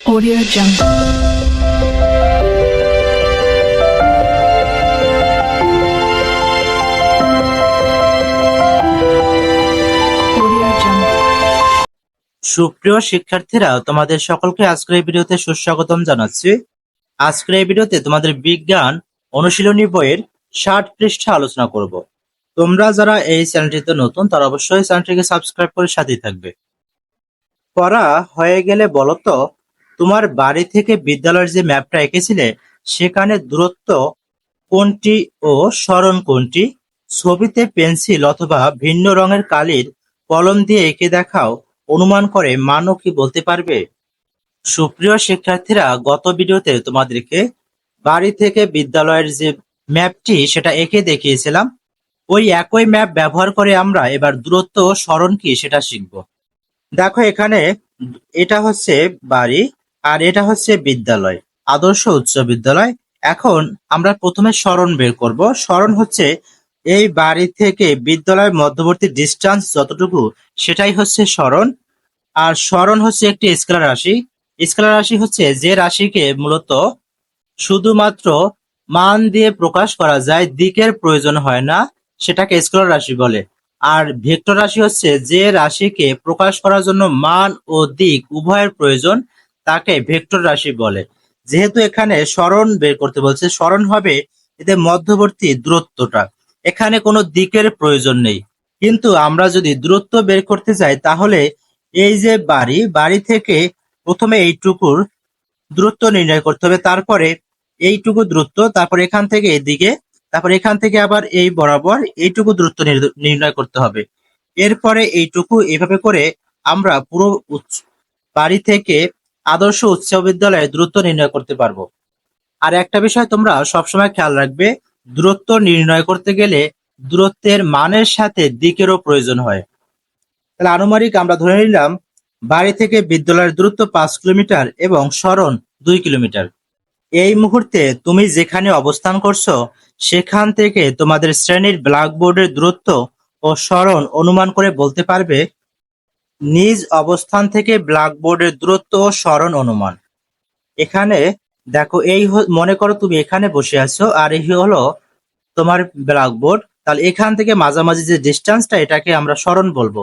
Audio Jungle. সুপ্রিয় শিক্ষার্থীরা, তোমাদের সকলকে আজকের এই ভিডিওতে সুস্বাগতম জানাচ্ছি। আজকের এই ভিডিওতে তোমাদের বিজ্ঞান অনুশীলনী বইয়ের ষাট পৃষ্ঠা আলোচনা করব। তোমরা যারা এই চ্যানেলটিতে নতুন, তারা অবশ্যই চ্যানেলটিকে সাবস্ক্রাইব করে সাথেই থাকবে। পড়া হয়ে গেলে বলো তো তোমার বাড়ি থেকে বিদ্যালয়ের যে ম্যাপটা এঁকেছিলে, সেখানে দূরত্ব কোনটি ও স্মরণ কোনটি? ছবিতে পেন্সিল অথবা ভিন্ন রঙের কালির কলম দিয়ে এঁকে দেখাও, অনুমান করে মানও কি বলতে পারবে? সুপ্রিয় শিক্ষার্থীরা, গত ভিডিওতে তোমাদেরকে বাড়ি থেকে বিদ্যালয়ের যে ম্যাপটি, সেটা এঁকে দেখিয়েছিলাম। ওই একই ম্যাপ ব্যবহার করে আমরা এবার দূরত্ব ও সরণ কি সেটা শিখব। দেখো এখানে, এটা হচ্ছে বাড়ি আর এটা হচ্ছে বিদ্যালয়, আদর্শ উচ্চ বিদ্যালয়। এখন আমরা প্রথমে স্মরণ বের করব। স্মরণ হচ্ছে এই বাড়ি থেকে বিদ্যালয়ের মধ্যবর্তী ডিস্টেন্স যতটুকু, সেটাই হচ্ছে স্মরণ। আর স্মরণ হচ্ছে একটি স্কেলার রাশি। স্কেলার রাশি হচ্ছে যে রাশিকে মূলত শুধুমাত্র মান দিয়ে প্রকাশ করা যায়, দিকের প্রয়োজন হয় না, সেটাকে স্কেলার রাশি বলে। আর ভেক্টর রাশি হচ্ছে যে রাশিকে প্রকাশ করার জন্য মান ও দিক উভয়ের প্রয়োজন। তাকে ভেক্টর রাশি বলে। যেহেতু এখানে স্মরণ বের করতে বলছে, স্মরণ হবে এদের মধ্যবর্তী দূরত্বটা। এখানে কোনো দিকের প্রয়োজন নেই। কিন্তু আমরা যদি দূরত্ব বের করতে চাই, তাহলে এই যে বাড়ি বাড়ি থেকে প্রথমে এইটুকুর দূরত্ব নির্ণয় করতে হবে, তারপরে এইটুকু দূরত্ব, তারপর এখান থেকে এদিকে, তারপর এখান থেকে আবার এই বরাবর এইটুকু দূরত্ব নির্ণয় করতে হবে। এরপরে এইটুকু এভাবে করে আমরা পুরো বাড়ি থেকে আদর্শ উচ্চ বিদ্যালয়ে দূরত্ব নির্ণয় করতে পারব। আর একটা বিষয় তোমরা সবসময় খেয়াল রাখবে, দূরত্ব নির্ণয় করতে গেলে দূরত্বের মানের সাথে দিকেরও প্রয়োজন হয়। তাহলে আনুমানিক আমরা ধরে নিলাম, বাড়ি থেকে বিদ্যালয়ের দূরত্ব পাঁচ কিলোমিটার এবং সরণ দুই কিলোমিটার। এই মুহূর্তে তুমি যেখানে অবস্থান করছ, সেখান থেকে তোমাদের শ্রেণির ব্ল্যাকবোর্ডের দূরত্ব ও সরণ অনুমান করে বলতে পারবে নিজ অবস্থান থেকে ব্ল্যাকবোর্ডের দূরত্ব ও সরণ অনুমান। এখানে, দেখো, এই মনে করো তুমি এখানে বসে আছো, আর এই হলো তোমার ব্ল্যাকবোর্ড। তাহলে এখান থেকে মাঝামাঝি যে ডিস্টেন্সটা, এটাকে আমরা সরণ বলব।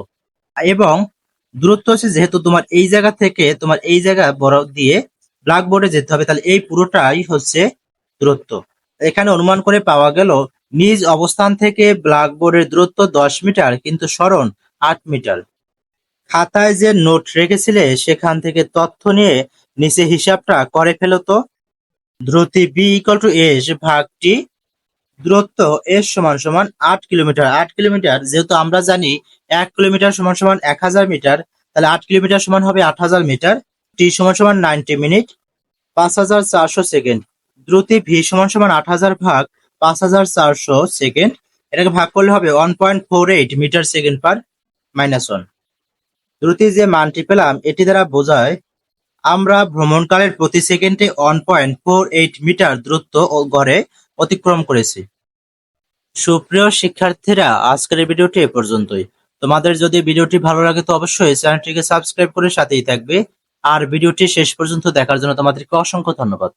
এবং দূরত্ব হচ্ছে যেহেতু তোমার এই জায়গা থেকে তোমার এই জায়গা বড় দিয়ে ব্ল্যাকবোর্ডে যেতে হবে, তাহলে এই পুরোটাই হচ্ছে দূরত্ব। এখানে অনুমান করে পাওয়া গেল, নিজ অবস্থান থেকে ব্ল্যাকবোর্ডের দূরত্ব দশ মিটার, কিন্তু সরণ আট মিটার। খাতায় যে নোট রেখেছিলে, সেখান থেকে তথ্য নিয়ে নিচে হিসাবটা করে ফেলো তো। দ্রুতি বি ইকুয়াল টু এস ভাগ টি দূরত্ব এস সমান সমান আট কিলোমিটার। আট কিলোমিটার, যেহেতু আমরা জানি এক কিলোমিটার সমান সমান এক হাজার মিটার, তাহলে আট কিলোমিটার সমান হবে আট হাজার মিটার। টি সমান সমান নাইনটি মিনিট, পাঁচ হাজার চারশো সেকেন্ড। দ্রুতি ভি সমান সমান আট হাজার ভাগ পাঁচ হাজার চারশো সেকেন্ড। এটাকে ভাগ করলে হবে one point four eight metre second per minus one দ্রুতি যে মানটি পেলাম, এটি দ্বারা বোঝায় আমরা ভ্রমণকালের প্রতি সেকেন্ডে one point four eight metre দ্রুত গড়ে অতিক্রম করেছি। সুপ্রিয় শিক্ষার্থীরা, আজকের ভিডিওটি এ পর্যন্তই। তোমাদের যদি ভিডিওটি ভালো লাগে তো অবশ্যই চ্যানেলটিকে সাবস্ক্রাইব করে সাথেই থাকবে। আর ভিডিওটি শেষ পর্যন্ত দেখার জন্য তোমাদেরকে অসংখ্য ধন্যবাদ।